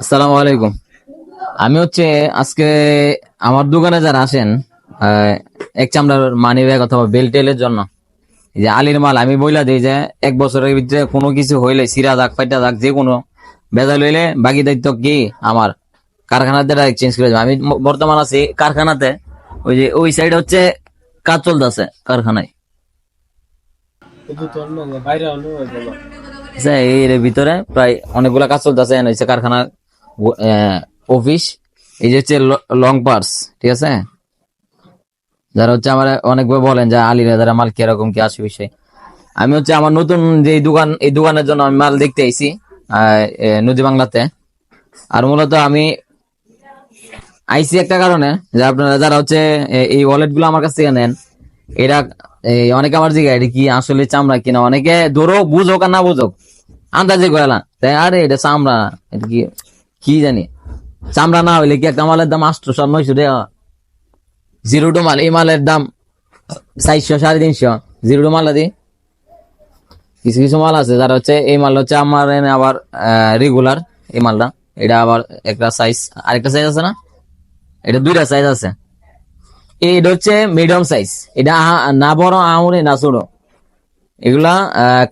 আসসালামু আমি হচ্ছে আজকে আমার দোকানে যারা আসেন এক চামড়ার মানি ব্যাগ অথবা বেল্টেলের জন্য যে আলির মাল, আমি বইলা দিই যে এক বছরের ভিতরে কোনো কিছু হইলে, সিরা দাগ ফাইটা দাগ যে কোনো বেজাল হইলে বাকি দায়িত্ব কি আমার কারখানাতে চেঞ্জ করে আমি বর্তমান আছি কারখানাতে, ওই যে ওই সাইড হচ্ছে কাজ চলতেছে কারখানায়। ভিতরে প্রায় অনেকগুলা কাজ চলতেছে হচ্ছে কারখানার অফিস এই যে হচ্ছে লং পার্স ঠিক আছে? যারা হচ্ছে আমার বলেন যে মাল কীরকম কি আমি হচ্ছে আমার নতুন যে দোকান এই দোকানের জন্য আমি মাল দেখতে আহ, নদী বাংলাতে। আর মূলত আমি আইসি একটা কারণে যে আপনারা যারা হচ্ছে এই ওয়ালেটগুলো আমার কাছ থেকে নেন এরা এই অনেকে আমার জিজ্ঞাসা এটা কি আসলে চামড়া কিনা? অনেকে ধরো বুঝোক আর না বুঝোক, আন্দাজে গেলাম তাই আরে এটা চামড়া। এটা কি কি জানি? চামড়া না হইলে কি একটা মালের দাম আটশো সব নয়শো টাকা? জিরো টু মাল, এই মালের দাম চারশো, সাড়ে তিনশো। জিরো টু মাল দি কিছু কিছু মাল আছে যারা হচ্ছে, এই মাল হচ্ছে আমার এনে আবার রেগুলার এই মালটা। এটা আবার একটা সাইজ আরেকটা সাইজ আছে না? এটা দুইটা সাইজ আছে। এটা হচ্ছে মিডিয়াম সাইজ এটা না বড় আঙুরে না ছোট। এগুলা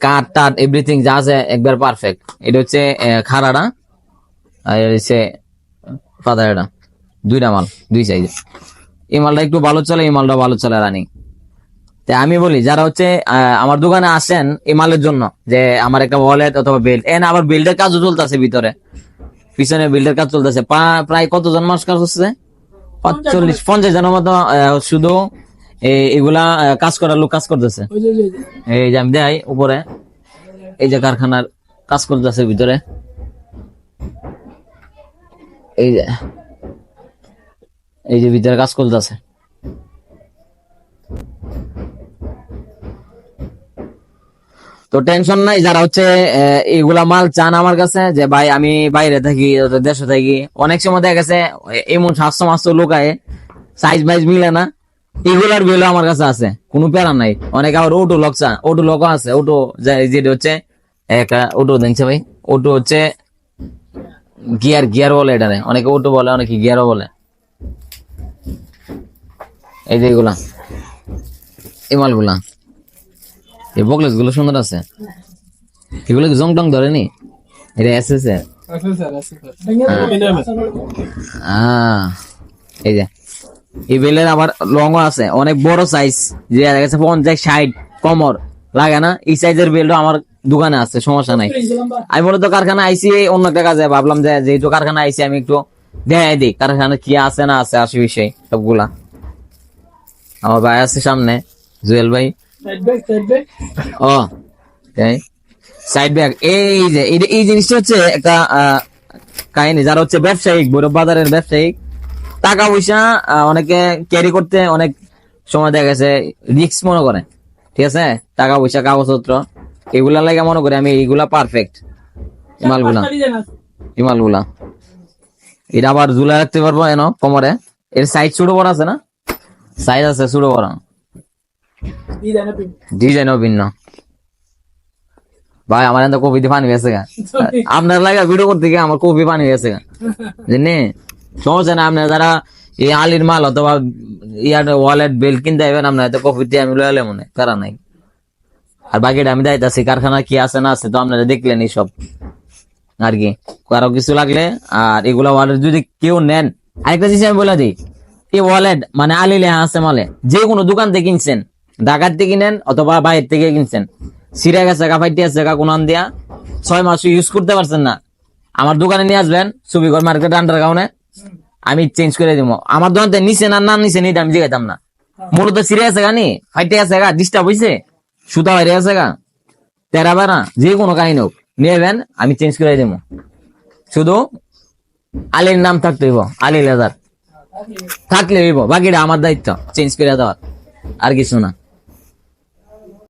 কাঠ টাট এভরিথিং যা আছে একবার পারফেক্ট এটা হচ্ছে খাড়াটা। আর হচ্ছে পাতাটা। দুইটা মাল, দুই সাইজ এই মালটা একটু ভালো চলে, এই মালটা ভালো চলে রানিং। তাই আমি বলি, যারা হচ্ছে আমার দোকানে আসেন এই মালের জন্য, যে আমার একটা ওয়ালেট অথবা বেল্ট এন, আবার বেল্টের কাজও চলতেছে ভিতরে। পিছনে বেল্টের কাজ চলতেছে। প্রায় কতজন মানুষ কাজ করছে পাঁচচল্লিশ পঞ্চাশ জনের মতো শুধু এগুলা কাজ করার লোক কাজ করতেছে। এই যে আমি দেখাই উপরে এই যে কারখানার কাজ করতেছে ভিতরে। এই যে এই যে ভিতরে কাজ করতেছে। তো টেনশন নাই, যারা হচ্ছে এগুলা মাল চান আমার কাছে, যে ভাই আমি বাইরে থাকি দেশে থাকি। অনেক সময় দেখা গেছে, এমন স্বাস্থ্য মাস্ত লোক আয় সাইজ মাইজ মিলে না, এগুলার বিল আমার কাছে আছে, কোনো প্যারা নাই। অনেক আবার ওটো লক চা ওটো লকও আছে ওটো যেটা হচ্ছে, একটা ওটো দেখছে ভাই ওটো হচ্ছে গিয়ার গিয়ার বলে এটা অনেকে ওটো বলে, অনেকে গিয়ারও বলে। এই যে এগুলা, এই মালগুলা। এই বকলেসগুলো সুন্দর আছে। এগুলো কি জং টং ধরেনি? এটা এসে স্যার আহ, এই যে এই বেলের আবার লং আছে অনেক বড় সাইজ যে দেখা গেছে পঞ্চাশ ষাট কমর। লাগে না? এই সাইজের বেলও আমার দোকানে আছে সমস্যা নাই। আমি মূলত কারখানা আইসি অন্য একটা কাজে ভাবলাম যে যেহেতু কারখানা আইসি আমি একটু দেখাই দিই কারখানা কি আছে না আছে আসে বিষয় সবগুলা। আমার ভাই আছে সামনে জুয়েল ভাই। ও সাইড ব্যাগ এই যে এই জিনিসটা হচ্ছে একটা কাহিনী যারা হচ্ছে ব্যবসায়িক বৈরব বাজারের ব্যবসায়িক টাকা পয়সা অনেকে ক্যারি করতে অনেক সময় দেখা গেছে রিক্স মনে করে ঠিক আছে? টাকা পয়সা কাগজপত্র এগুলা লাগে মনে করে আমি এইগুলা পারফেক্ট মালগুলা ডিজাইন আছে এই মালগুলা এটা আবার ঝুলা রাখতে পারব এনো কোমরে। এর সাইজ ছোট বড় আছে না? সাইজ আছে ছোট বড়। ডিজাইনও ভিন্ন। ভাই আমার এত কপিতে পানি গা। আপনার লাগা ভিডিও করতে গিয়ে আমার কপি পানি গা। জানি? সমস্যা না আপনার যারা এই আলির মাল অথবা ইয়ার ওয়ালেট বেল কিনতে যাবেন আপনার এত আমি লয়ালে মনে তারা নাই? আর বাকিটা আমি দাইতাছি কারখানা কি আছে না আছে তো আপনারা দেখলেন এইসব। আর কি কারও কিছু লাগলে আর এগুলা ওয়ালেট যদি কেউ নেন আরেকটা জিনিস আমি বলে দিই এই ওয়ালেট মানে আলিলে আছে মালে যে কোনো দোকান থেকে কিনছেন ঢাকার থেকে নেন অথবা বাইরে থেকে কিনছেন। সিরা গেছে গা ফাইটে আছে, গা কোন দিয়া। ছয় মাস ইউজ করতে পারছেন না। আমার দোকানে নিয়ে আসবেন সুবিঘর মার্কেট আন্ডার গাউনে আমি চেঞ্জ করে দিব। আমার দোকান থেকে নিচে না না নিচে নিতে আমি জিগাইতাম না। মূলত সিরে আছে গানি ফাইটে আছে গা ডিস্টার্ব হয়েছে সুতা বাইরে আছে গা। তেরা বেড়া, যে কোনো কাহিনী হোক নেবেন, আমি চেঞ্জ করে দেবো। শুধু আলীর নাম থাকতে হইব আলী লেদার থাকলে হইব, বাকিটা আমার দায়িত্ব চেঞ্জ করে দেওয়ার। আর কিছু না।